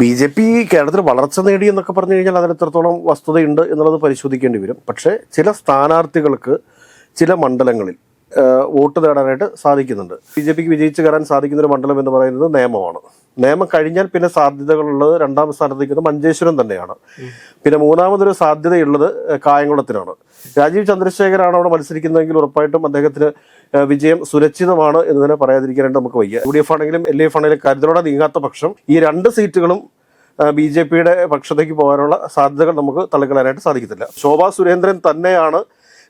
B J P കേരളത്തിൽ വളർച്ച നേടി എന്നൊക്കെ പറഞ്ഞു കഴിഞ്ഞാൽ അതിന് എത്രത്തോളം വസ്തുതയുണ്ട് എന്നുള്ളത് പരിശോധിക്കേണ്ടി വരും. പക്ഷേ ചില സ്ഥാനാർത്ഥികൾക്ക് ചില മണ്ഡലങ്ങളിൽ വോട്ട് നേടാനായിട്ട് സാധിക്കുന്നുണ്ട്. ബി ജെ പിക്ക് വിജയിച്ച് കയറാൻ സാധിക്കുന്ന ഒരു മണ്ഡലം എന്ന് പറയുന്നത് നേമമാണ്. നേമം കഴിഞ്ഞാൽ പിന്നെ സാധ്യതകളുള്ളത് രണ്ടാം സ്ഥാനത്ത് നിൽക്കുന്നത് മഞ്ചേശ്വരം തന്നെയാണ്. പിന്നെ മൂന്നാമതൊരു സാധ്യതയുള്ളത് കായംകുളത്തിനാണ്. രാജീവ് ചന്ദ്രശേഖരാണ് അവിടെ മത്സരിക്കുന്നതെങ്കിൽ ഉറപ്പായിട്ടും അദ്ദേഹത്തിന് വിജയം സുരക്ഷിതമാണ് എന്ന് തന്നെ പറയാതിരിക്കാനായിട്ട് നമുക്ക് വയ്യ. യു ഡി എഫ് ആണെങ്കിലും എൽ ഡി എഫ് ആണെങ്കിലും കരുതലോടെ നീങ്ങാത്ത പക്ഷം ഈ രണ്ട് സീറ്റുകളും ബി ജെ പിയുടെ പക്ഷത്തേക്ക് പോകാനുള്ള സാധ്യതകൾ നമുക്ക് തള്ളിക്കളയാനായിട്ട് സാധിക്കത്തില്ല. ശോഭാ സുരേന്ദ്രൻ തന്നെയാണ്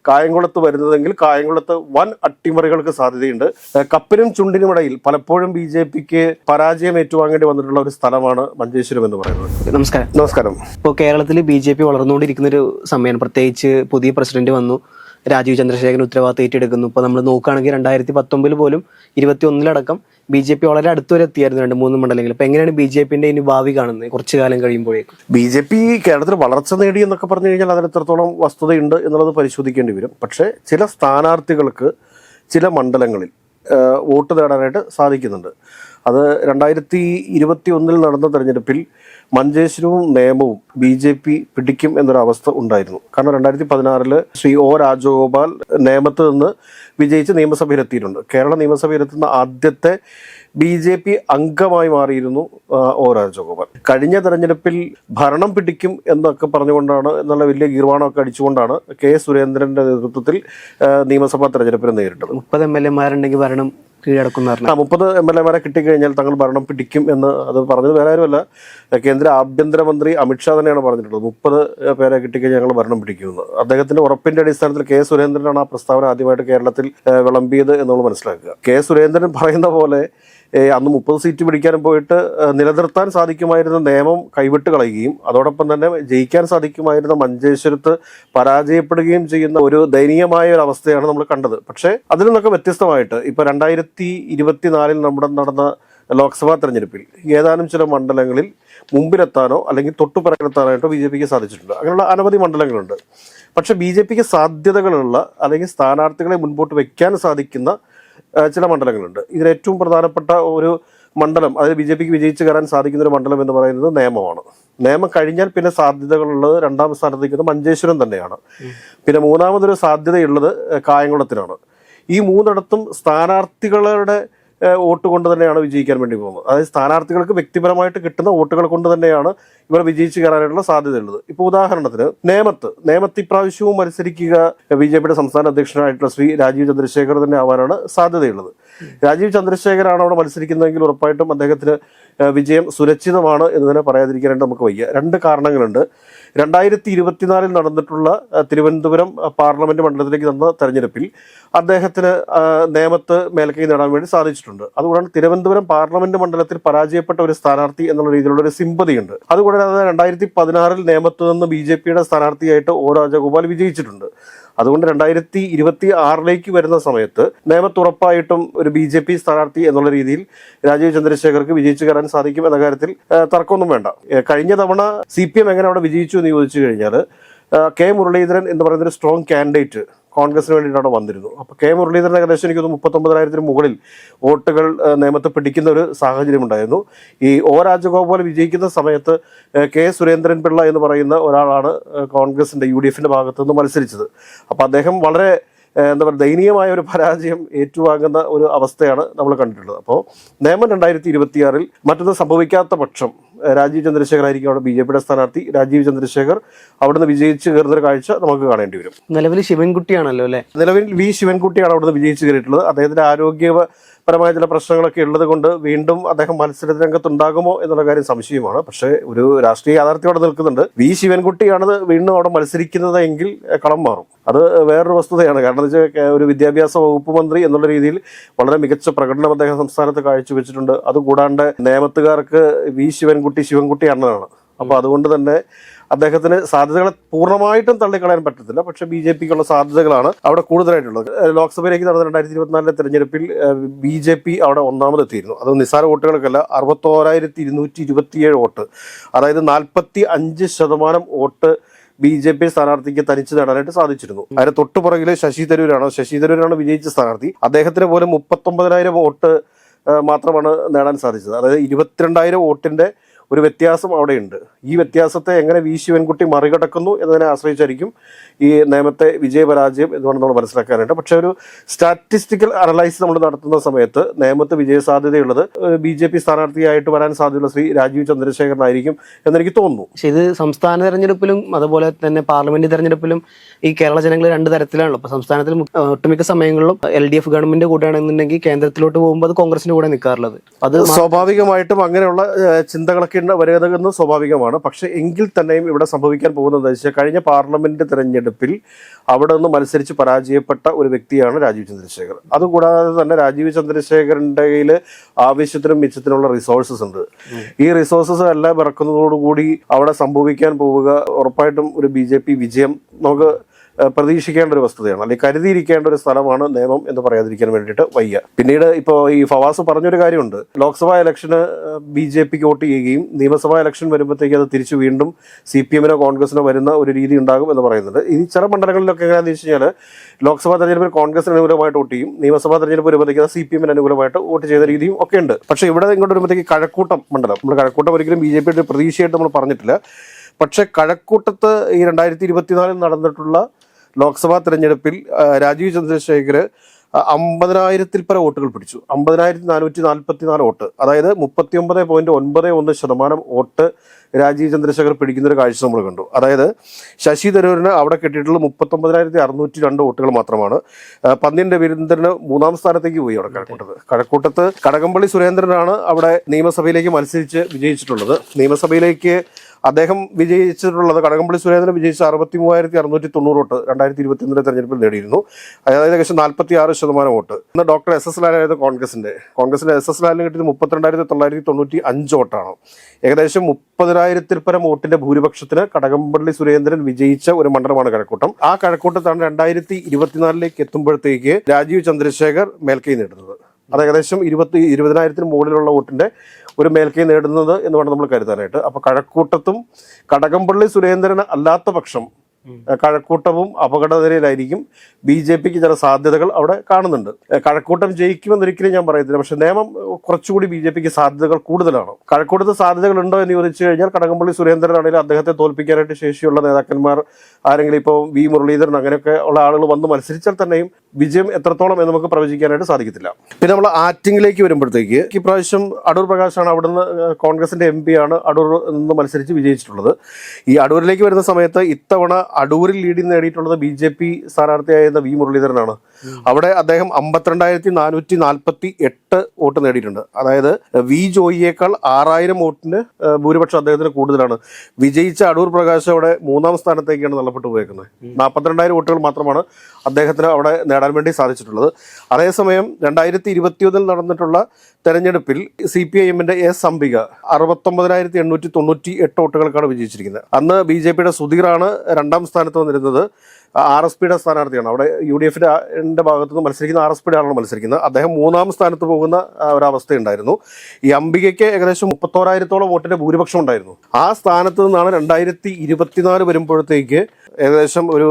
കായംകുളത്ത് വരുന്നതെങ്കിൽ കായംകുളത്ത് വൻ അട്ടിമറികൾക്ക് സാധ്യതയുണ്ട്. കപ്പിനും ചുണ്ടിനും ഇടയിൽ പലപ്പോഴും ബി ജെ പിക്ക് പരാജയം ഏറ്റുവാങ്ങേണ്ടി വന്നിട്ടുള്ള ഒരു സ്ഥലമാണ് മഞ്ചേശ്വരം എന്ന് പറയുന്നത്. നമസ്കാരം. നമസ്കാരം. ഇപ്പോൾ കേരളത്തിൽ ബി ജെ പി വളർന്നുകൊണ്ടിരിക്കുന്ന ഒരു സമയമാണ് പ്രത്യേകിച്ച് പുതിയ പ്രസിഡന്റ് വന്നു. രാജീവ് ചന്ദ്രശേഖരൻ ഉത്തരവാദിത്തം ഏറ്റെടുക്കുന്നു. ഇപ്പോൾ നമ്മൾ നോക്കുകയാണെങ്കിൽ രണ്ടായിരത്തി പത്തൊമ്പതിൽ പോലും ഇരുപത്തി ഒന്നിലടക്കം ബി ജെ പി വളരെ അടുത്തുവരെ എത്തിയായിരുന്നു രണ്ട് മൂന്ന് മണ്ഡലങ്ങളിൽ. അപ്പോൾ എങ്ങനെയാണ് ബി ജെ പിന്റെ ഇനി ഭാവി കാണുന്നത്? കുറച്ചു കാലം കഴിയുമ്പോഴേക്കും. ബി ജെ പി കേരളത്തിൽ വളർച്ച നേടി എന്നൊക്കെ പറഞ്ഞു കഴിഞ്ഞാൽ അതിന് എത്രത്തോളം വസ്തുതയുണ്ട് എന്നുള്ളത് പരിശോധിക്കേണ്ടി വരും. പക്ഷേ ചില സ്ഥാനാർത്ഥികൾക്ക് ചില മണ്ഡലങ്ങളിൽ വോട്ട് നേടാനായിട്ട് സാധിക്കുന്നുണ്ട്. അത് രണ്ടായിരത്തി ഇരുപത്തി ഒന്നിൽ നടന്ന തെരഞ്ഞെടുപ്പിൽ മഞ്ചേശ്വരവും നേമവും ബി ജെ പി പിടിക്കും എന്നൊരവസ്ഥ ഉണ്ടായിരുന്നു. കാരണം രണ്ടായിരത്തി പതിനാറിൽ ശ്രീ ഒ രാജഗോപാൽ നേമത്ത് നിന്ന് വിജയിച്ച് നിയമസഭയിലെത്തിയിട്ടുണ്ട്. കേരള നിയമസഭയിലെത്തുന്ന ആദ്യത്തെ ബി ജെ പി അംഗമായി മാറിയിരുന്നു ഒ രാജഗോപാൽ. കഴിഞ്ഞ തെരഞ്ഞെടുപ്പിൽ ഭരണം പിടിക്കും എന്നൊക്കെ പറഞ്ഞുകൊണ്ടാണ് എന്നുള്ള വലിയ ഗീർവാണമൊക്കെ അടിച്ചുകൊണ്ടാണ് കെ സുരേന്ദ്രന്റെ നേതൃത്വത്തിൽ നിയമസഭാ തെരഞ്ഞെടുപ്പിനെ നേരിട്ടത്. മുപ്പത് എം എൽ എമാരുണ്ടെങ്കിൽ ഭരണം കീഴടക്കുന്ന മുപ്പത് എം എൽ എമാരെ കിട്ടിക്കഴിഞ്ഞാൽ തങ്ങൾ ഭരണം പിടിക്കും എന്ന് അത് പറഞ്ഞത് വേറെ ആരുമല്ല. കേന്ദ്ര ആഭ്യന്തരമന്ത്രി അമിത്ഷാ തന്നെയാണ് പറഞ്ഞിട്ടുള്ളത്. മുപ്പത് പേരെ കിട്ടിക്കഴിഞ്ഞാൽ ഞങ്ങൾ ഭരണം പിടിക്കുമെന്ന്. അദ്ദേഹത്തിന്റെ ഉറപ്പിന്റെ അടിസ്ഥാനത്തിൽ കെ സുരേന്ദ്രനാണ് ആ പ്രസ്താവന ആദ്യമായിട്ട് കേരളത്തിൽ വിളമ്പിയത് എന്നുള്ളത് മനസ്സിലാക്കുക. കെ സുരേന്ദ്രൻ പറയുന്ന പോലെ അന്ന് മുപ്പത് സീറ്റ് പിടിക്കാൻ പോയിട്ട് നിലനിർത്താൻ സാധിക്കുമായിരുന്ന നിയമം കൈവിട്ട് കളയുകയും അതോടൊപ്പം തന്നെ ജയിക്കാൻ സാധിക്കുമായിരുന്ന മഞ്ചേശ്വരത്ത് പരാജയപ്പെടുകയും ചെയ്യുന്ന ഒരു ദയനീയമായ ഒരു അവസ്ഥയാണ് നമ്മൾ കണ്ടത്. പക്ഷേ അതിൽ നിന്നൊക്കെ വ്യത്യസ്തമായിട്ട് ഇപ്പൊ രണ്ടായിരത്തി ഇരുപത്തിനാലിൽ നമ്മുടെ നടന്ന ലോക്സഭാ തെരഞ്ഞെടുപ്പിൽ ഏതാനും ചില മണ്ഡലങ്ങളിൽ മുമ്പിലെത്താനോ അല്ലെങ്കിൽ തൊട്ടുപിറകിലെത്താനായിട്ടോ ബി ജെ പിക്ക് സാധിച്ചിട്ടുണ്ട്. അങ്ങനെയുള്ള അനവധി മണ്ഡലങ്ങളുണ്ട്. പക്ഷേ ബി ജെ പിക്ക് സാധ്യതകളുള്ള അല്ലെങ്കിൽ സ്ഥാനാർത്ഥികളെ മുൻപോട്ട് വയ്ക്കാൻ സാധിക്കുന്ന ചില മണ്ഡലങ്ങളുണ്ട്. ഇതിൽ ഏറ്റവും പ്രധാനപ്പെട്ട ഒരു മണ്ഡലം അതായത് ബി ജെ പിക്ക് വിജയിച്ച് കയറാൻ സാധിക്കുന്ന ഒരു മണ്ഡലം എന്ന് പറയുന്നത് നിയമമാണ് നിയമം കഴിഞ്ഞാൽ പിന്നെ സാധ്യതകളുള്ളത് രണ്ടാം സ്ഥാനത്ത് നിൽക്കുന്നത് മഞ്ചേശ്വരം തന്നെയാണ്. പിന്നെ മൂന്നാമതൊരു സാധ്യതയുള്ളത് കായംകുളത്തിനാണ്. ഈ മൂന്നിടത്തും സ്ഥാനാർത്ഥികളുടെ വോട്ട് കൊണ്ട് തന്നെയാണ് വിജയിക്കാൻ വേണ്ടി പോകുന്നത്. അതായത് സ്ഥാനാർത്ഥികൾക്ക് വ്യക്തിപരമായിട്ട് കിട്ടുന്ന വോട്ടുകൾ കൊണ്ട് തന്നെയാണ് ഇവർ വിജയിച്ച് കയറാനായിട്ടുള്ള സാധ്യതയുള്ളത്. ഇപ്പോൾ ഉദാഹരണത്തിന് നേമത്ത് നേമത്ത് ഇപ്രാവശ്യവും മത്സരിക്കുക ബി ജെ പിയുടെ സംസ്ഥാന അധ്യക്ഷനായിട്ടുള്ള ശ്രീ രാജീവ് ചന്ദ്രശേഖർ തന്നെ ആവാനാണ് സാധ്യതയുള്ളത്. രാജീവ് ചന്ദ്രശേഖരാണ് അവിടെ മത്സരിക്കുന്നതെങ്കിൽ ഉറപ്പായിട്ടും അദ്ദേഹത്തിന് വിജയം സുരക്ഷിതമാണ് എന്ന് തന്നെ പറയാതിരിക്കാനായിട്ട് നമുക്ക് വയ്യ. രണ്ട് കാരണങ്ങളുണ്ട്. രണ്ടായിരത്തി ഇരുപത്തിനാലിൽ നടന്നിട്ടുള്ള തിരുവനന്തപുരം പാർലമെന്റ് മണ്ഡലത്തിലേക്ക് നടന്ന തെരഞ്ഞെടുപ്പിൽ അദ്ദേഹത്തിന് നേമത്ത് മേൽക്കൈ നേടാൻ വേണ്ടി സാധിച്ചിട്ടുണ്ട്. അതുകൊണ്ടാണ് തിരുവനന്തപുരം പാർലമെന്റ് മണ്ഡലത്തിൽ പരാജയപ്പെട്ട ഒരു സ്ഥാനാർത്ഥി എന്നുള്ള രീതിയിലുള്ള ഒരു സിമ്പതിയുണ്ട്. അതുകൂടാതെ രണ്ടായിരത്തി പതിനാറിൽ നേമത്ത് നിന്ന് ബി ജെ പിയുടെ സ്ഥാനാർത്ഥിയായിട്ട് ഒ രാജഗോപാൽ വിജയിച്ചിട്ടുണ്ട്. അതുകൊണ്ട് രണ്ടായിരത്തി ഇരുപത്തി ആറിലേക്ക് വരുന്ന സമയത്ത് നിയമത്തുറപ്പായിട്ടും ഒരു ബി ജെ പി സ്ഥാനാർത്ഥി എന്നുള്ള രീതിയിൽ രാജീവ് ചന്ദ്രശേഖർക്ക് വിജയിച്ചു കയറാൻ സാധിക്കും എന്ന കാര്യത്തിൽ തർക്കമൊന്നും വേണ്ട. കഴിഞ്ഞ തവണ സി പി എം എങ്ങനെ അവിടെ വിജയിച്ചു എന്ന് ചോദിച്ചു കഴിഞ്ഞാൽ കെ മുരളീധരൻ എന്ന് പറയുന്ന ഒരു സ്ട്രോങ് കാൻഡിഡേറ്റ് കോൺഗ്രസിന് വേണ്ടിയിട്ടാണ് വന്നിരുന്നത്. വന്നിരുന്നു അപ്പോൾ കെ മുരളീധരൻ ഏകദേശം എനിക്ക് തോന്നുന്നു മുപ്പത്തൊമ്പതിനായിരത്തിന് മുകളിൽ വോട്ടുകൾ ഏഹ്, പിടിക്കുന്ന ഒരു സാഹചര്യം ഉണ്ടായിരുന്നു. ഈ ഒ രാജഗോപാൽ വിജയിക്കുന്ന സമയത്ത് കെ സുരേന്ദ്രൻ പിള്ള എന്ന് പറയുന്ന ഒരാളാണ് കോൺഗ്രസിന്റെ യു ഡി എഫിന്റെ ഭാഗത്തു നിന്ന് മത്സരിച്ചത്. അപ്പോൾ അദ്ദേഹം വളരെ എന്താ പറയുക ദയനീയമായ ഒരു പരാജയം ഏറ്റുവാങ്ങുന്ന ഒരു അവസ്ഥയാണ് നമ്മൾ കണ്ടിട്ടുള്ളത്. അപ്പോൾ നിയമം രണ്ടായിരത്തി ഇരുപത്തിയാറിൽ മറ്റൊന്ന് സംഭവിക്കാത്ത പക്ഷം രാജീവ് ചന്ദ്രശേഖർ ആയിരിക്കും അവിടെ ബി ജെ പിയുടെ സ്ഥാനാർത്ഥി. രാജീവ് ചന്ദ്രശേഖർ അവിടുന്ന് വിജയിച്ച് കയറുന്ന ഒരു കാഴ്ച നമുക്ക് കാണേണ്ടി വരും. നിലവിൽ ശിവൻകുട്ടിയാണല്ലോ അല്ലെ? നിലവിൽ വി ശിവൻകുട്ടിയാണ് അവിടുന്ന് വിജയിച്ച് കയറിയിട്ടുള്ളത്. അദ്ദേഹത്തിന്റെ ആരോഗ്യപരമായ ചില പ്രശ്നങ്ങളൊക്കെ ഉള്ളത് കൊണ്ട് വീണ്ടും അദ്ദേഹം മത്സര രംഗത്തുണ്ടാകുമോ എന്നുള്ള കാര്യം സംശയമാണ്. പക്ഷേ ഒരു രാഷ്ട്രീയ യാഥാർത്ഥ്യം അവിടെ നിൽക്കുന്നുണ്ട്. വി ശിവൻകുട്ടിയാണ് വീണ്ടും അവിടെ മത്സരിക്കുന്നത് എങ്കിൽ കളം മാറും. അത് വേറൊരു വസ്തുതയാണ്. കാരണം എന്ന് വെച്ചാൽ ഒരു വിദ്യാഭ്യാസ വകുപ്പ് മന്ത്രി എന്നുള്ള രീതിയിൽ വളരെ മികച്ച പ്രകടനം അദ്ദേഹം സംസ്ഥാനത്ത് കാഴ്ചവെച്ചിട്ടുണ്ട്. അതുകൂടാണ്ട് നേമത്തുകാർക്ക് വി ശിവൻകുട്ടി ശിവൻകുട്ടി അണ്ണനാണ്. അപ്പോൾ അതുകൊണ്ട് തന്നെ അദ്ദേഹത്തിന് സാധ്യതകളെ പൂർണമായിട്ടും തള്ളിക്കളയാൻ പറ്റത്തില്ല. പക്ഷേ ബി ജെ പിക്കുള്ള സാധ്യതകളാണ് അവിടെ കൂടുതലായിട്ടുള്ളത്. ലോക്സഭയിലേക്ക് നടന്ന രണ്ടായിരത്തി ഇരുപത്തിനാലിലെ തെരഞ്ഞെടുപ്പിൽ ബി ജെ പി അവിടെ ഒന്നാമതെത്തിയിരുന്നു. അത് നിസ്സാര വോട്ടുകൾക്കല്ല അറുപത്തോരായിരത്തി ഇരുന്നൂറ്റി ഇരുപത്തിയേഴ് വോട്ട്. അതായത് നാൽപ്പത്തി അഞ്ച് ശതമാനം വോട്ട് ബി ജെ പി സ്ഥാനാർത്ഥിക്ക് തനിച്ച് നേടാനായിട്ട് സാധിച്ചിരുന്നു. അതിന് തൊട്ടുപുറകിൽ ശശി തരൂരാണ്. ശശി തരൂരാണ് വിജയിച്ച സ്ഥാനാർത്ഥി. അദ്ദേഹത്തിന് പോലും മുപ്പത്തൊമ്പതിനായിരം വോട്ട് മാത്രമാണ് നേടാൻ സാധിച്ചത്. അതായത് ഇരുപത്തിരണ്ടായിരം വോട്ടിന്റെ ഒരു വ്യത്യാസം അവിടെയുണ്ട്. ഈ വ്യത്യാസത്തെ എങ്ങനെ വി ശിവൻകുട്ടി മറികടക്കുന്നു എന്നതിനെ ആശ്രയിച്ചായിരിക്കും ഈ നിയമത്തെ വിജയപരാജയം എന്ന് വേണം നമ്മൾ മനസ്സിലാക്കാനായിട്ട്. പക്ഷേ ഒരു സ്റ്റാറ്റിസ്റ്റിക്കൽ അനലൈസ് നമ്മൾ നടത്തുന്ന സമയത്ത് നിയമത്ത് വിജയ സാധ്യതയുള്ളത് ബി ജെ പി സ്ഥാനാർത്ഥിയായിട്ട് വരാൻ സാധ്യതയുള്ള ശ്രീ രാജീവ് ചന്ദ്രശേഖരനായിരിക്കും എന്നെനിക്ക് തോന്നുന്നു. പക്ഷേ ഇത് സംസ്ഥാന തെരഞ്ഞെടുപ്പിലും അതുപോലെ തന്നെ പാർലമെന്റ് തെരഞ്ഞെടുപ്പിലും ഈ കേരള ജനങ്ങൾ രണ്ട് തരത്തിലാണല്ലോ. അപ്പോൾ സംസ്ഥാനത്തിൽ ഒട്ടുമിക്ക സമയങ്ങളിലും എൽ ഡി എഫ് ഗവൺമെന്റ് കൂടെയാണെന്നുണ്ടെങ്കിൽ കേന്ദ്രത്തിലോട്ട് പോകുമ്പോൾ അത് കോൺഗ്രസിന്റെ കൂടെ നിൽക്കാറുള്ളത് അത് സ്വാഭാവികമായിട്ടും അങ്ങനെയുള്ള ചിന്തകളൊക്കെ ഉണ്ട് വരുന്നത് സ്വാഭാവികമാണ്. പക്ഷേ എങ്കിൽ തന്നെയും ഇവിടെ സംഭവിക്കാൻ പോകുന്നത് വെച്ചാൽ കഴിഞ്ഞ പാർലമെന്റ് തെരഞ്ഞെടുപ്പിൽ അവിടെ നിന്ന് മത്സരിച്ച് പരാജയപ്പെട്ട ഒരു വ്യക്തിയാണ് രാജീവ് ചന്ദ്രശേഖർ. അതുകൂടാതെ തന്നെ രാജീവ് ചന്ദ്രശേഖരന്റെ കയ്യിൽ ആവശ്യത്തിനും മിച്ചത്തിനുള്ള റിസോഴ്സസ് ഉണ്ട്. ഈ റിസോഴ്സസ് എല്ലാം ഇറക്കുന്നതോടുകൂടി അവിടെ സംഭവിക്കാൻ പോവുക ഉറപ്പായിട്ടും ഒരു ബി വിജയം നമുക്ക് പ്രതീക്ഷിക്കേണ്ട ഒരു വസ്തുതയാണ്. അല്ലെങ്കിൽ കരുതിയിരിക്കേണ്ട ഒരു സ്ഥലമാണ് നിയമം എന്ന് പറയാതിരിക്കാൻ വേണ്ടിയിട്ട് വയ്യ. പിന്നീട് ഇപ്പോൾ ഈ ഫവാസ് പറഞ്ഞൊരു കാര്യമുണ്ട്. ലോക്സഭാ ഇലക്ഷന് ബി ജെ പിക്ക് വോട്ട് ചെയ്യുകയും നിയമസഭാ ഇലക്ഷൻ വരുമ്പോഴത്തേക്ക് അത് തിരിച്ചു വീണ്ടും സി പി എമ്മിനോ കോൺഗ്രസിനോ വരുന്ന ഒരു രീതി ഉണ്ടാകും എന്ന് പറയുന്നുണ്ട്. ഇനി ചില മണ്ഡലങ്ങളിലൊക്കെ എങ്ങനെയാണെന്ന് വെച്ച് കഴിഞ്ഞാൽ ലോക്സഭാ തെരഞ്ഞെടുപ്പിൽ കോൺഗ്രസിന് അനുകൂലമായിട്ട് വോട്ട് ചെയ്യും. നിയമസഭാ തെരഞ്ഞെടുപ്പ് വരുമ്പോഴത്തേക്ക് സി പി എമ്മിന് അനുകൂലമായിട്ട് വോട്ട് ചെയ്ത രീതിയും ഒക്കെ ഉണ്ട്. പക്ഷേ ഇവിടെ ഇങ്ങോട്ട് വരുമ്പോഴത്തേക്ക് കഴക്കൂട്ടം മണ്ഡലം. നമ്മൾ കഴക്കൂട്ടം ഒരിക്കലും ബി ജെ പിയുടെ പ്രതീക്ഷയായിട്ട് നമ്മൾ പറഞ്ഞിട്ടില്ല. പക്ഷേ കഴക്കൂട്ടത്ത് ഈ രണ്ടായിരത്തി ഇരുപത്തിനാലിൽ നടന്നിട്ടുള്ള ലോക്സഭാ തെരഞ്ഞെടുപ്പിൽ രാജീവ് ചന്ദ്രശേഖർ അമ്പതിനായിരത്തിൽ പര വോട്ടുകൾ പിടിച്ചു. അമ്പതിനായിരത്തി നാനൂറ്റി നാൽപ്പത്തി നാല് വോട്ട്. അതായത് മുപ്പത്തി ഒമ്പത് പോയിന്റ് ഒൻപത് ഒന്ന് ശതമാനം വോട്ട് രാജീവ് ചന്ദ്രശേഖർ പിടിക്കുന്ന ഒരു കാഴ്ച നമ്മൾ കണ്ടു. അതായത് ശശി തരൂരിന് അവിടെ കിട്ടിയിട്ടുള്ള മുപ്പത്തൊമ്പതിനായിരത്തി അറുന്നൂറ്റി രണ്ട് വോട്ടുകൾ മാത്രമാണ്. പന്ന്യൻ രവീന്ദ്രന് മൂന്നാം സ്ഥാനത്തേക്ക് പോയി അവിടെ കഴക്കൂട്ടത്ത് കഴക്കൂട്ടത്ത് കടകംപള്ളി സുരേന്ദ്രനാണ് അവിടെ നിയമസഭയിലേക്ക് മത്സരിച്ച് വിജയിച്ചിട്ടുള്ളത്. നിയമസഭയിലേക്ക് അദ്ദേഹം വിജയിച്ചിട്ടുള്ളത് കടകംപള്ളി സുരേന്ദ്രൻ വിജയിച്ച അറുപത്തി മൂവായിരത്തി അറുന്നൂറ്റി തൊണ്ണൂറ് വോട്ട് രണ്ടായിരത്തി ഇരുപത്തി ഒന്നിലെ തെരഞ്ഞെടുപ്പിൽ നേടിയിരുന്നു. അതായത് ഏകദേശം നാൽപ്പത്തി ആറ് ശതമാനം വോട്ട്. ഇന്ന് ഡോക്ടർ എസ് എസ് ലാലായത് കോൺഗ്രസിന്റെ. കോൺഗ്രസിന്റെ എസ് എസ് ലാലിന് കിട്ടിയത് മുപ്പത്തിരണ്ടായിരത്തി തൊള്ളായിരത്തി തൊണ്ണൂറ്റി അഞ്ച് വോട്ടാണ്. ഏകദേശം മുപ്പതിനായിരത്തിൽ പരം വോട്ടിന്റെ ഭൂരിപക്ഷത്തിന് കടകംപള്ളി സുരേന്ദ്രൻ വിജയിച്ച ഒരു മണ്ഡലമാണ് കഴക്കൂട്ടം. ആ കഴക്കൂട്ടത്താണ് രണ്ടായിരത്തി ഇരുപത്തിനാലിലേക്ക് എത്തുമ്പോഴത്തേക്ക് രാജീവ് ചന്ദ്രശേഖർ മേൽക്കൈ നേടുന്നത്. അത് ഏകദേശം ഇരുപത്തി ഇരുപതിനായിരത്തിന് മുകളിലുള്ള വോട്ടിന്റെ ഒരു മേൽക്കൈ നേടുന്നത് എന്ന് വേണം നമ്മൾ കരുതാനായിട്ട്. അപ്പൊ കഴക്കൂട്ടത്തും കടകംപള്ളി സുരേന്ദ്രൻ അല്ലാത്ത പക്ഷം കഴക്കൂട്ടവും അപകടനിരയിലായിരിക്കും ബി ജെ പിക്ക് ചില സാധ്യതകൾ അവിടെ കാണുന്നുണ്ട്. കഴക്കൂട്ടം ജയിക്കുമെന്നൊരിക്കലും ഞാൻ പറയത്തില്ല. പക്ഷെ നിയമം കുറച്ചുകൂടി ബി ജെ പിക്ക് സാധ്യതകൾ കൂടുതലാണ്. കഴക്കൂട്ടത്ത് സാധ്യതകൾ ഉണ്ടോ എന്ന് ചോദിച്ചു കഴിഞ്ഞാൽ കടകംപള്ളി സുരേന്ദ്രൻ സുരേന്ദ്രനാണെങ്കിലും അദ്ദേഹത്തെ തോൽപ്പിക്കാനായിട്ട് ശേഷിയുള്ള നേതാക്കന്മാർ ആരെങ്കിലും ഇപ്പോൾ വി മുരളീധരൻ അങ്ങനെയൊക്കെ ഉള്ള ആളുകൾ വന്ന് മത്സരിച്ചാൽ തന്നെയും വിജയം എത്രത്തോളം എന്ന് നമുക്ക് പ്രവചിക്കാനായിട്ട് സാധിക്കത്തില്ല. പിന്നെ നമ്മൾ ആറ്റിങ്ങിലേക്ക് വരുമ്പോഴത്തേക്ക് ഇപ്രാവശ്യം അടൂർ പ്രകാശാണ് അവിടുന്ന് കോൺഗ്രസിന്റെ എം ആണ് അടൂർ നിന്ന് മത്സരിച്ച് വിജയിച്ചിട്ടുള്ളത്. ഈ അടൂരിലേക്ക് വരുന്ന സമയത്ത് ഇത്തവണ അടൂരിൽ ലീഡിൽ നേടിയിട്ടുള്ളത് ബി ജെ പി സ്ഥാനാർത്ഥിയായിരുന്ന വി മുരളീധരനാണ്. അവിടെ അദ്ദേഹം അമ്പത്തിരണ്ടായിരത്തി നാനൂറ്റി നാൽപ്പത്തി എട്ട് വോട്ട് നേടിയിട്ടുണ്ട്. അതായത് വി ജോയിയേക്കാൾ ആറായിരം വോട്ടിന് ഭൂരിപക്ഷം അദ്ദേഹത്തിന് കൂടുതലാണ്. വിജയിച്ച അടൂർ പ്രകാശ് അവിടെ മൂന്നാം സ്ഥാനത്തേക്കാണ് തള്ളപ്പെട്ടു പോയേക്കുന്നത്. നാൽപ്പത്തിരണ്ടായിരം വോട്ടുകൾ മാത്രമാണ് അദ്ദേഹത്തിന് അവിടെ നേടാൻ വേണ്ടി സാധിച്ചിട്ടുള്ളത്. അതേസമയം രണ്ടായിരത്തി ഇരുപത്തിയൊന്നിൽ നടന്നിട്ടുള്ള തെരഞ്ഞെടുപ്പിൽ സി പി ഐ എമ്മിന്റെ എസ് അംബിക അറുപത്തൊമ്പതിനായിരത്തി എണ്ണൂറ്റി തൊണ്ണൂറ്റി എട്ട് വോട്ടുകൾക്കാണ് വിജയിച്ചിരിക്കുന്നത്. അന്ന് ബി ജെ പിയുടെ സുധീറാണ് രണ്ടാം സ്ഥാനത്ത് വന്നിരുന്നത്. ആർ എസ് പിയുടെ സ്ഥാനാർത്ഥിയാണ്. അവിടെ യു ഡി എഫിന്റെ ഭാഗത്തു നിന്ന് മത്സരിക്കുന്ന ആർ എസ് പിയുടെ ആളാണ് മത്സരിക്കുന്നത്. അദ്ദേഹം മൂന്നാം സ്ഥാനത്ത് പോകുന്ന ഒരവസ്ഥയുണ്ടായിരുന്നു ഈ അംബികയ്ക്ക് ഏകദേശം മുപ്പത്തോരായിരത്തോളം വോട്ടിന്റെ ഭൂരിപക്ഷം ഉണ്ടായിരുന്നു. ആ സ്ഥാനത്ത് നിന്നാണ് രണ്ടായിരത്തി ഇരുപത്തിനാല് വരുമ്പോഴത്തേക്ക് ഏകദേശം ഒരു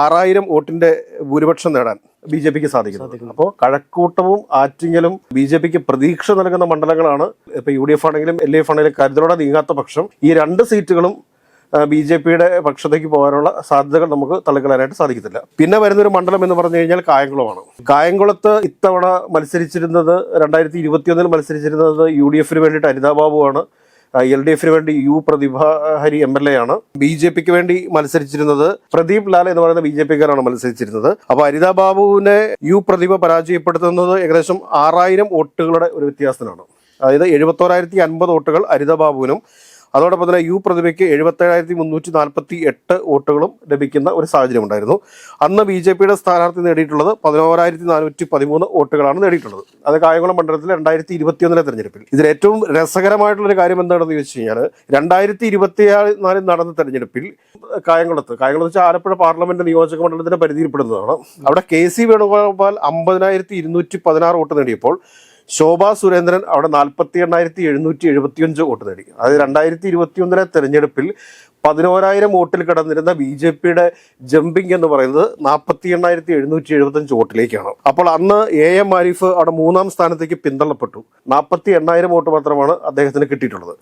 ആറായിരം വോട്ടിന്റെ ഭൂരിപക്ഷം നേടാൻ ബി ജെ പിക്ക് സാധിക്കുന്നത്. അപ്പോൾ കഴക്കൂട്ടവും ആറ്റിങ്ങലും ബി ജെ പിക്ക് പ്രതീക്ഷ നൽകുന്ന മണ്ഡലങ്ങളാണ്. ഇപ്പൊ യു ഡി എഫ് ആണെങ്കിലും എൽ ഡി എഫ് ആണെങ്കിലും കരുതലോടെ നീങ്ങാത്ത പക്ഷം ഈ രണ്ട് സീറ്റുകളും ബി ജെ പിയുടെ പക്ഷത്തേക്ക് പോകാനുള്ള സാധ്യതകൾ നമുക്ക് തള്ളിക്കളയാനായിട്ട് സാധിക്കത്തില്ല. പിന്നെ വരുന്നൊരു മണ്ഡലം എന്ന് പറഞ്ഞു കഴിഞ്ഞാൽ കായംകുളമാണ്. കായംകുളത്ത് ഇത്തവണ മത്സരിച്ചിരുന്നത് രണ്ടായിരത്തി ഇരുപത്തിയൊന്നിൽ മത്സരിച്ചിരുന്നത് യു ഡി എഫിന് വേണ്ടിയിട്ട് അനിതാ ബാബുവാണ്. എൽ ഡി എഫിന് വേണ്ടി U Prathibha Hari M L A ആണ്. ബി ജെ പിക്ക് വേണ്ടി മത്സരിച്ചിരുന്നത് പ്രദീപ് ലാൽ എന്ന് പറയുന്ന ബി ജെ പിക്കാരാണ് മത്സരിച്ചിരുന്നത്. അപ്പൊ ഹരിത ബാബുവിനെ യു പ്രതിഭ പരാജയപ്പെടുത്തുന്നത് ഏകദേശം ആറായിരം വോട്ടുകളുടെ ഒരു വ്യത്യാസത്തിനാണ് അതായത് എഴുപത്തോരായിരത്തി അൻപത് വോട്ടുകൾ ഹരിത ബാബുവിനും അതോടൊപ്പം തന്നെ യു പ്രതിഭയ്ക്ക് എഴുപത്തേഴായിരത്തി മുന്നൂറ്റി നാൽപ്പത്തി എട്ട് വോട്ടുകളും ലഭിക്കുന്ന ഒരു സാഹചര്യം ഉണ്ടായിരുന്നു. അന്ന് ബി ജെ പിയുടെ സ്ഥാനാർത്ഥി നേടിയിട്ടുള്ളത് പതിനോരായിരത്തി നാനൂറ്റി പതിമൂന്ന് വോട്ടുകളാണ് നേടിയിട്ടുള്ളത്. അത് കായംകുളം മണ്ഡലത്തിൽ രണ്ടായിരത്തി ഇരുപത്തിയൊന്നിലെ തെരഞ്ഞെടുപ്പിൽ. ഇതിൽ ഏറ്റവും രസകരമായിട്ടുള്ള ഒരു കാര്യം എന്താണെന്ന് ചോദിച്ചു കഴിഞ്ഞാൽ രണ്ടായിരത്തി ഇരുപത്തിനാലിൽ നടന്ന തെരഞ്ഞെടുപ്പിൽ കായംകുളത്ത് കായംകുളത്ത് വെച്ചാൽ ആലപ്പുഴ പാർലമെന്റ് നിയോജക മണ്ഡലത്തിന്റെ പരിധിയിൽപ്പെടുന്നതാണ്. അവിടെ കെ സി വേണുഗോപാൽ അമ്പതിനായിരത്തി ഇരുന്നൂറ്റി പതിനാറ് വോട്ട് നേടിയപ്പോൾ ശോഭാ സുരേന്ദ്രൻ അവിടെ നാൽപ്പത്തി എണ്ണായിരത്തി എഴുന്നൂറ്റി എഴുപത്തിയഞ്ച് വോട്ട് നേടി. അത് രണ്ടായിരത്തി ഇരുപത്തി ഒന്നിലെ തെരഞ്ഞെടുപ്പിൽ പതിനോരായിരം വോട്ടിൽ കിടന്നിരുന്ന ബി ജെ പിയുടെ ജമ്പിംഗ് എന്ന് പറയുന്നത് നാൽപ്പത്തി എണ്ണായിരത്തി എഴുന്നൂറ്റി എഴുപത്തഞ്ച് വോട്ടിലേക്കാണ്. അപ്പോൾ അന്ന് എ എം ആരിഫ് അവിടെ മൂന്നാം സ്ഥാനത്തേക്ക് പിന്തള്ളപ്പെട്ടു. നാൽപ്പത്തി എണ്ണായിരം വോട്ട് മാത്രമാണ് അദ്ദേഹത്തിന് കിട്ടിയിട്ടുള്ളത്.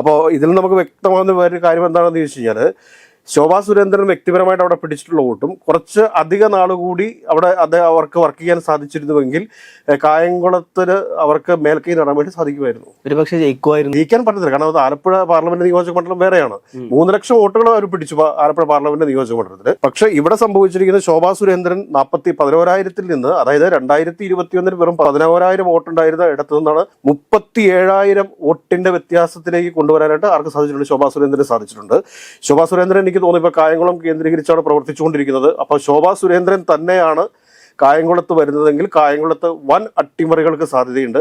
അപ്പോൾ ഇതിൽ നമുക്ക് വ്യക്തമാകുന്ന വേറൊരു കാര്യം എന്താണെന്ന് ചോദിച്ചു കഴിഞ്ഞാൽ ശോഭാ സുരേന്ദ്രൻ വ്യക്തിപരമായിട്ട് അവിടെ പിടിച്ചിട്ടുള്ള വോട്ടും കുറച്ച് അധിക നാളുകൂടി അവിടെ അത് അവർക്ക് വർക്ക് ചെയ്യാൻ സാധിച്ചിരുന്നുവെങ്കിൽ കായംകുളത്തിന് അവർക്ക് മേൽക്കൈ നേടാൻ വേണ്ടി സാധിക്കുമായിരുന്നു. ഒരു പക്ഷേ ജയിക്കുമായിരുന്നു. ജയിക്കാൻ പറ്റത്തില്ല. കാരണം അത് ആലപ്പുഴ പാർലമെന്റ് നിയോജക മണ്ഡലം വേറെയാണ്. മൂന്ന് ലക്ഷം വോട്ടുകൾ അവർ പിടിച്ചു ആലപ്പുഴ പാർലമെന്റ് നിയോജക മണ്ഡലത്തിൽ പക്ഷേ ഇവിടെ സംഭവിച്ചിരിക്കുന്ന ശോഭാ സുരേന്ദ്രൻ നാൽപ്പത്തി പതിനോരായിരത്തിൽ നിന്ന് അതായത് രണ്ടായിരത്തി ഇരുപത്തിയൊന്നിൽ വെറും പതിനോരായിരം വോട്ടുണ്ടായിരുന്ന ഇടത്തു നിന്നാണ് മുപ്പത്തി ഏഴായിരം വോട്ടിന്റെ വ്യത്യാസത്തിലേക്ക് കൊണ്ടുവരാനായിട്ട് ആർക്ക് സാധിച്ചിട്ടുണ്ട്? ശോഭാ സുരേന്ദ്രന് സാധിച്ചിട്ടുണ്ട്. ശോഭാ സുരേന്ദ്രൻ എനിക്ക് തോന്നുന്നു ഇപ്പൊ കായംകുളം കേന്ദ്രീകരിച്ചാണ് പ്രവർത്തിച്ചുകൊണ്ടിരിക്കുന്നത്. അപ്പോൾ ശോഭാ സുരേന്ദ്രൻ തന്നെയാണ് കായംകുളത്ത് വരുന്നതെങ്കിൽ കായംകുളത്ത് വൻ അട്ടിമറികൾക്ക് സാധ്യതയുണ്ട്.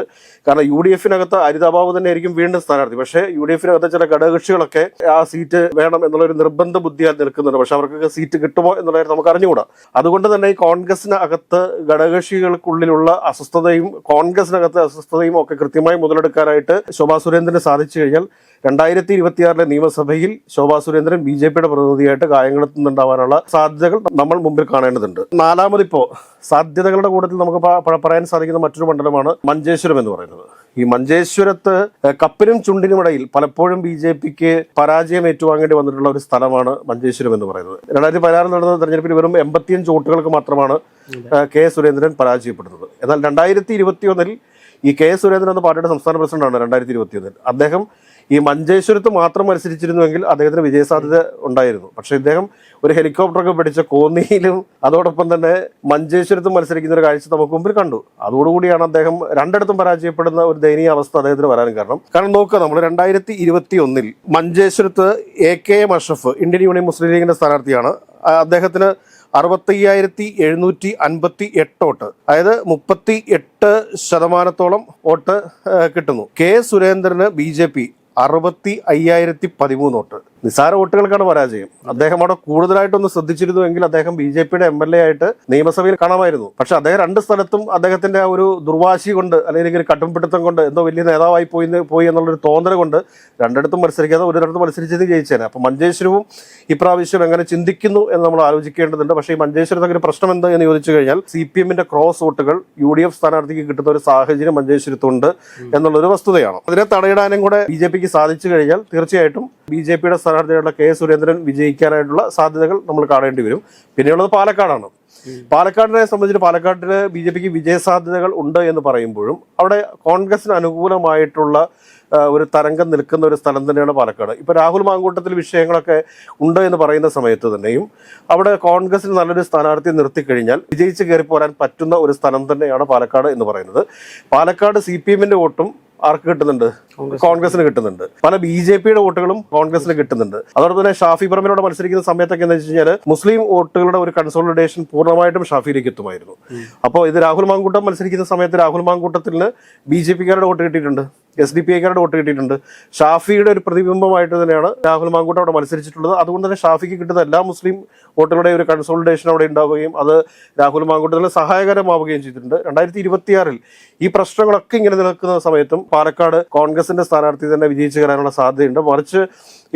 കാരണം യു ഡി എഫിനകത്ത് അരിതാബാബു തന്നെ ആയിരിക്കും വീണ്ടും സ്ഥാനാർത്ഥി. പക്ഷേ യു ഡി എഫിനകത്ത് ചില ഘടകകക്ഷികളൊക്കെ ആ സീറ്റ് വേണം എന്നുള്ളൊരു നിർബന്ധ ബുദ്ധിയാൽ നിൽക്കുന്നുണ്ട്. പക്ഷെ അവർക്കൊക്കെ സീറ്റ് കിട്ടുമോ എന്നുള്ള കാര്യം നമുക്ക് അറിഞ്ഞുകൂടാ. അതുകൊണ്ട് തന്നെ ഈ കോൺഗ്രസിനകത്ത് ഘടകകക്ഷികൾക്കുള്ളിലുള്ള അസ്വസ്ഥതയും കോൺഗ്രസിനകത്ത് അസ്വസ്ഥതയും ഒക്കെ കൃത്യമായി മുതലെടുക്കാനായിട്ട് ശോഭാ സുരേന്ദ്രന് സാധിച്ചു കഴിഞ്ഞാൽ രണ്ടായിരത്തി ഇരുപത്തിയാറിലെ നിയമസഭയിൽ ശോഭാ സുരേന്ദ്രൻ ബി ജെ പിയുടെ പ്രതിനിധിയായിട്ട് കായംകുളത്ത് നിന്നുണ്ടാവാനുള്ള സാധ്യതകൾ നമ്മൾ മുമ്പിൽ കാണേണ്ടതുണ്ട്. നാലാമതിപ്പോ സാധ്യതകളുടെ കൂട്ടത്തിൽ നമുക്ക് പറയാൻ സാധിക്കുന്ന മറ്റൊരു മണ്ഡലമാണ് മഞ്ചേശ്വരം എന്ന് പറയുന്നത്. ഈ മഞ്ചേശ്വരത്ത് കപ്പിനും ചുണ്ടിനും ഇടയിൽ പലപ്പോഴും ബി ജെ പിക്ക് പരാജയം ഏറ്റുവാങ്ങേണ്ടി വന്നിട്ടുള്ള ഒരു സ്ഥലമാണ് മഞ്ചേശ്വരം എന്ന് പറയുന്നത്. രണ്ടായിരത്തി പതിനാറിൽ നടന്ന തെരഞ്ഞെടുപ്പിൽ വെറും എൺപത്തിയഞ്ച് വോട്ടുകൾക്ക് മാത്രമാണ് കെ സുരേന്ദ്രൻ പരാജയപ്പെടുന്നത്. എന്നാൽ രണ്ടായിരത്തി ഇരുപത്തിയൊന്നിൽ ഈ കെ സുരേന്ദ്രൻ എന്ന പാർട്ടിയുടെ സംസ്ഥാന പ്രസിഡന്റാണ് രണ്ടായിരത്തി ഇരുപത്തിയൊന്നിൽ അദ്ദേഹം ഈ മഞ്ചേശ്വരത്ത് മാത്രം മത്സരിച്ചിരുന്നുവെങ്കിൽ അദ്ദേഹത്തിന് വിജയസാധ്യത ഉണ്ടായിരുന്നു. പക്ഷേ ഇദ്ദേഹം ഒരു ഹെലികോപ്റ്ററൊക്കെ പിടിച്ച കോന്നിയിലും അതോടൊപ്പം തന്നെ മഞ്ചേശ്വരത്ത് മത്സരിക്കുന്ന ഒരു കാഴ്ച നമുക്ക് മുമ്പിൽ കണ്ടു. അതോടുകൂടിയാണ് അദ്ദേഹം രണ്ടിടത്തും പരാജയപ്പെടുന്ന ഒരു ദയനീയ അവസ്ഥ അദ്ദേഹത്തിന് വരാനും കാരണം. കാരണം നോക്കുക നമ്മൾ രണ്ടായിരത്തി ഇരുപത്തി ഒന്നിൽ മഞ്ചേശ്വരത്ത് A K M Ashraf Indian Union Muslim ലീഗിന്റെ സ്ഥാനാർത്ഥിയാണ്. അദ്ദേഹത്തിന് അറുപത്തയ്യായിരത്തി എഴുന്നൂറ്റി അൻപത്തി എട്ട് വോട്ട് അതായത് മുപ്പത്തി എട്ട് ശതമാനത്തോളം വോട്ട് കിട്ടുന്നു. കെ സുരേന്ദ്രന് ബി ജെ പി അറുപത്തി അയ്യായിരത്തി പതിമൂന്ന് വോട്ട്. നിസ്സാര വോട്ടുകൾക്കാണ് പരാജയം. അദ്ദേഹം അവിടെ കൂടുതലായിട്ടൊന്ന് ശ്രദ്ധിച്ചിരുന്നുവെങ്കിൽ അദ്ദേഹം ബി ജെ പിയുടെ എം എൽ എ ആയിട്ട് നിയമസഭയിൽ കാണാമായിരുന്നു. പക്ഷെ അദ്ദേഹം രണ്ട് സ്ഥലത്തും അദ്ദേഹത്തിന്റെ ആ ഒരു ദുർവാശി കൊണ്ട് അല്ലെങ്കിൽ ഒരു കട്ടുംപിടുത്തം കൊണ്ട് എന്തോ വലിയ നേതാവായി പോയി പോയി എന്നുള്ളൊരു തോന്നൽ കൊണ്ട് രണ്ടിടത്തും മത്സരിക്കാതെ ഒരിടത്ത് മത്സരിച്ചത് ജയിച്ചേനെ. അപ്പൊ മഞ്ചേശ്വരവും ഇപ്രാവശ്യം എങ്ങനെ ചിന്തിക്കുന്നു എന്ന് നമ്മൾ ആലോചിക്കേണ്ടതുണ്ട്. പക്ഷേ ഈ മഞ്ചേശ്വരത്തെ ഒരു പ്രശ്നം എന്താ എന്ന് ചോദിച്ചു കഴിഞ്ഞാൽ സി പി എമ്മിന്റെ ക്രോസ് വോട്ടുകൾ യു ഡി എഫ് സ്ഥാനാർത്ഥിക്ക് കിട്ടുന്ന ഒരു സാഹചര്യം മഞ്ചേശ്വരത്തുണ്ട് എന്നുള്ളൊരു വസ്തുതയാണ്. അതിനെ തടയിടാനും കൂടെ ബി ജെ പിക്ക് സാധിച്ചു കഴിഞ്ഞാൽ തീർച്ചയായിട്ടും ബി ജെ പിയുടെ സ്ഥാനാർത്ഥിയായിട്ടുള്ള കെ സുരേന്ദ്രൻ വിജയിക്കാനായിട്ടുള്ള സാധ്യതകൾ നമ്മൾ കാണേണ്ടി വരും. പിന്നെയുള്ളത് പാലക്കാടാണ്. പാലക്കാടിനെ സംബന്ധിച്ച് പാലക്കാട്ടിന് ബി ജെ പിക്ക് വിജയ സാധ്യതകൾ ഉണ്ട് എന്ന് പറയുമ്പോഴും അവിടെ കോൺഗ്രസിന് അനുകൂലമായിട്ടുള്ള ഒരു തരംഗം നിൽക്കുന്ന ഒരു സ്ഥലം തന്നെയാണ് പാലക്കാട്. ഇപ്പൊ രാഹുൽ മാങ്കൂട്ടത്തിൽ വിഷയങ്ങളൊക്കെ ഉണ്ട് എന്ന് പറയുന്ന സമയത്ത് തന്നെയും അവിടെ കോൺഗ്രസിന് നല്ലൊരു സ്ഥാനാർത്ഥി നിർത്തിക്കഴിഞ്ഞാൽ വിജയിച്ച് കയറി പോരാൻ പറ്റുന്ന ഒരു സ്ഥലം തന്നെയാണ് പാലക്കാട് എന്ന് പറയുന്നത്. പാലക്കാട് സി പി എമ്മിന്റെ വോട്ടും ആർക്ക് കിട്ടുന്നുണ്ട്? കോൺഗ്രസിന് കിട്ടുന്നുണ്ട്. പല ബി ജെ പിയുടെ വോട്ടുകളും കോൺഗ്രസിന് കിട്ടുന്നുണ്ട്. അതോടൊപ്പം തന്നെ ഷാഫി പറമ്പിനോട് മത്സരിക്കുന്ന സമയത്തൊക്കെ എന്താ വെച്ച് കഴിഞ്ഞാൽ മുസ്ലിം വോട്ടുകളുടെ ഒരു കൺസോളിഡേഷൻ പൂർണമായിട്ടും ഷാഫിയിലേക്ക് എത്തുമായിരുന്നു. അപ്പോൾ ഇത് രാഹുൽ മാങ്കൂട്ടം മത്സരിക്കുന്ന സമയത്ത് രാഹുൽ മാങ്കൂട്ടത്തിൽ ബി ജെ പിക്കാരുടെ വോട്ട് കിട്ടിയിട്ടുണ്ട്? എസ് ഡി പി ഐക്കാരുടെ വോട്ട് കിട്ടിയിട്ടുണ്ട്. ഷാഫിയുടെ ഒരു പ്രതിബിംബമായിട്ട് തന്നെയാണ് രാഹുൽ മാങ്കൂട്ട് അവിടെ മത്സരിച്ചിട്ടുള്ളത്. അതുകൊണ്ട് തന്നെ ഷാഫിക്ക് കിട്ടുന്ന എല്ലാ മുസ്ലിം വോട്ടുകളുടെ ഒരു കൺസോളിഡേഷൻ അവിടെ ഉണ്ടാവുകയും അത് രാഹുൽ മാങ്കൂട്ടത്തിന് സഹായകരമാവുകയും ചെയ്തിട്ടുണ്ട്. രണ്ടായിരത്തി ഇരുപത്തിയാറിൽ ഈ പ്രശ്നങ്ങളൊക്കെ ഇങ്ങനെ നിൽക്കുന്ന സമയത്തും പാലക്കാട് കോൺഗ്രസിന്റെ സ്ഥാനാർത്ഥി തന്നെ വിജയിച്ചു കയറാനുള്ള സാധ്യതയുണ്ട്. മറിച്ച്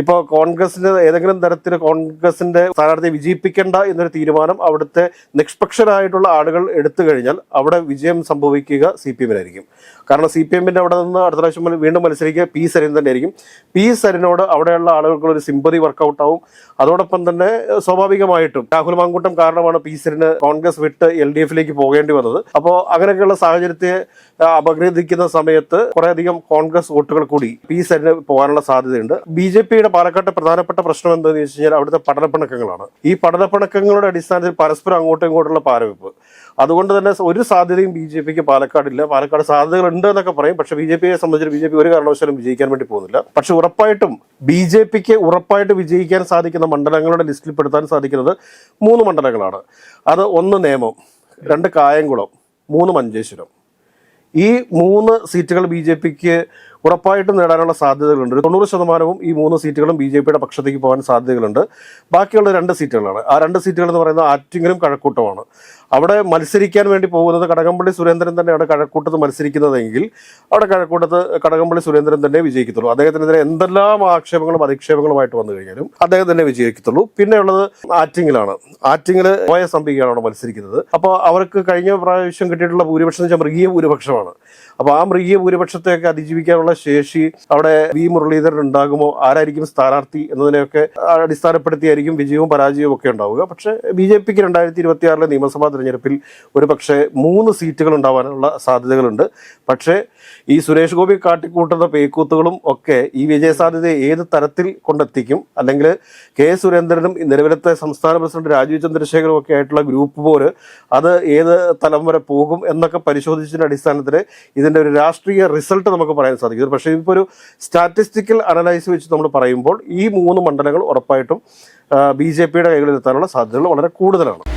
ഇപ്പോൾ കോൺഗ്രസിന്റെ ഏതെങ്കിലും തരത്തിൽ കോൺഗ്രസിന്റെ സ്ഥാനാർത്ഥിയെ വിജയിപ്പിക്കേണ്ട എന്നൊരു തീരുമാനം അവിടുത്തെ നിഷ്പക്ഷരായിട്ടുള്ള ആളുകൾ എടുത്തു കഴിഞ്ഞാൽ അവിടെ വിജയം സംഭവിക്കുക സി പി എമ്മിനായിരിക്കും. കാരണം സി പി എമ്മിന്റെ അവിടെ നിന്ന് അടുത്ത പ്രാവശ്യം വീണ്ടും മത്സരിക്കുക പി സരിൻ തന്നെ ആയിരിക്കും പി സരിനോട് അവിടെയുള്ള ആളുകൾക്ക് ഒരു സിമ്പതി വർക്കൗട്ട് ആവും. അതോടൊപ്പം തന്നെ സ്വാഭാവികമായിട്ടും രാഹുൽ മാങ്കൂട്ടം കാരണമാണ് പി സരിന് കോൺഗ്രസ് വിട്ട് എൽ ഡി എഫിലേക്ക് പോകേണ്ടി വന്നത്. അപ്പോൾ അങ്ങനെയൊക്കെയുള്ള സാഹചര്യത്തെ അപഗ്രഥിക്കുന്ന സമയത്ത് കുറേയധികം കോൺഗ്രസ് വോട്ടുകൾ കൂടി പി സരിന് പോകാനുള്ള സാധ്യതയുണ്ട്. ബി ജെ പാലക്കാട്ടെ പ്രധാനപ്പെട്ട പ്രശ്നം എന്താണെന്ന് വെച്ച് കഴിഞ്ഞാൽ അവിടുത്തെ പഠനപ്പിണക്കങ്ങളാണ്. ഈ പഠനപ്പിണക്കങ്ങളുടെ അടിസ്ഥാനത്തിൽ പരസ്പരം അങ്ങോട്ടും ഇങ്ങോട്ടുള്ള പാരവെപ്പ് അതുകൊണ്ട് തന്നെ ഒരു സാധ്യതയും ബി ജെ പിക്ക് പാലക്കാടില്ല. പാലക്കാട് സാധ്യതകൾ ഉണ്ട് എന്നൊക്കെ പറയും. പക്ഷെ ബി ജെ പിയെ സംബന്ധിച്ച് ബി ജെ പി ഒരു കാരണവശാലും വിജയിക്കാൻ വേണ്ടി പോകുന്നില്ല. പക്ഷെ ഉറപ്പായിട്ടും ബി ജെ പിക്ക് ഉറപ്പായിട്ട് വിജയിക്കാൻ സാധിക്കുന്ന മണ്ഡലങ്ങളുടെ ലിസ്റ്റിൽ പെടുത്താൻ സാധിക്കുന്നത് മൂന്ന് മണ്ഡലങ്ങളാണ്. അത് ഒന്ന് നേമം രണ്ട് കായംകുളം മൂന്ന് മഞ്ചേശ്വരം. ഈ മൂന്ന് സീറ്റുകൾ ബി ജെ പിക്ക് ഉറപ്പായിട്ടും നേടാനുള്ള സാധ്യതകളുണ്ട്. ഒരു തൊണ്ണൂറ് ശതമാനവും ഈ മൂന്ന് സീറ്റുകളും ബി ജെ പിയുടെ പക്ഷത്തേക്ക് പോകാൻ സാധ്യതകളുണ്ട്. ബാക്കിയുള്ള രണ്ട് സീറ്റുകളാണ്. ആ രണ്ട് സീറ്റുകൾ എന്ന് പറയുന്നത് ആറ്റിങ്ങലും കഴക്കൂട്ടമാണ്. അവിടെ മത്സരിക്കാൻ വേണ്ടി പോകുന്നത് കടകംപള്ളി സുരേന്ദ്രൻ തന്നെയാണ് കഴക്കൂട്ടത്ത് മത്സരിക്കുന്നതെങ്കിൽ അവിടെ കഴക്കൂട്ടത്ത് കടകംപള്ളി സുരേന്ദ്രൻ തന്നെ വിജയിക്കത്തുള്ളൂ. അദ്ദേഹത്തിനെതിരെ എന്തെല്ലാം ആക്ഷേപങ്ങളും അധിക്ഷേപങ്ങളുമായിട്ട് വന്നു കഴിഞ്ഞാലും അദ്ദേഹം തന്നെ വിജയിക്കത്തുള്ളൂ. പിന്നെയുള്ളത് ആറ്റിങ്ങിലാണ്. ആറ്റിങ്ങിൽ പോയ എസ് അവിടെ മത്സരിക്കുന്നത്. അപ്പോൾ അവർക്ക് കഴിഞ്ഞ പ്രാവശ്യം കിട്ടിയിട്ടുള്ള ഭൂരിപക്ഷം എന്ന് വെച്ചാൽ മൃഗീയ ഭൂരിപക്ഷമാണ്. അപ്പോൾ ആ മൃഗീയ ഭൂരിപക്ഷത്തെയൊക്കെ അതിജീവിക്കാനുള്ള ശേഷി അവിടെ വി മുരളീധരൻ ഉണ്ടാകുമോ? ആരായിരിക്കും സ്ഥാനാർത്ഥി എന്നതിനെയൊക്കെ അടിസ്ഥാനപ്പെടുത്തിയായിരിക്കും വിജയവും പരാജയവും ഒക്കെ ഉണ്ടാവുക. പക്ഷേ ബി ജെ പിക്ക് രണ്ടായിരത്തി ഇരുപത്തിയാറിലെ നിയമസഭാ തെരഞ്ഞെടുപ്പിൽ ഒരു പക്ഷേ മൂന്ന് സീറ്റുകൾ ഉണ്ടാവാനുള്ള സാധ്യതകളുണ്ട്. പക്ഷേ ഈ സുരേഷ് ഗോപി കാട്ടിക്കൂട്ടുന്ന പേക്കൂത്തുകളും ഒക്കെ ഈ വിജയസാധ്യത ഏത് തരത്തിൽ കൊണ്ടെത്തിക്കും? അല്ലെങ്കിൽ കെ സുരേന്ദ്രനും നിലവിലത്തെ സംസ്ഥാന പ്രസിഡന്റ് രാജീവ് ചന്ദ്രശേഖരും ഒക്കെ ആയിട്ടുള്ള ഗ്രൂപ്പ് പോര് അത് ഏത് തലം വരെ പോകും എന്നൊക്കെ പരിശോധിച്ചതിന്റെ അടിസ്ഥാനത്തിൽ ഇതിന്റെ ഒരു രാഷ്ട്രീയ റിസൾട്ട് നമുക്ക് പറയാൻ സാധിക്കും. പക്ഷേ ഇപ്പോൾ ഒരു സ്റ്റാറ്റിസ്റ്റിക്കൽ അനലൈസ് വെച്ച് നമ്മൾ പറയുമ്പോൾ ഈ മൂന്ന് മണ്ഡലങ്ങൾ ഉറപ്പായിട്ടും ബി ജെ പിയുടെ കൈകളിലെത്താനുള്ള സാധ്യതകൾ വളരെ കൂടുതലാണ്.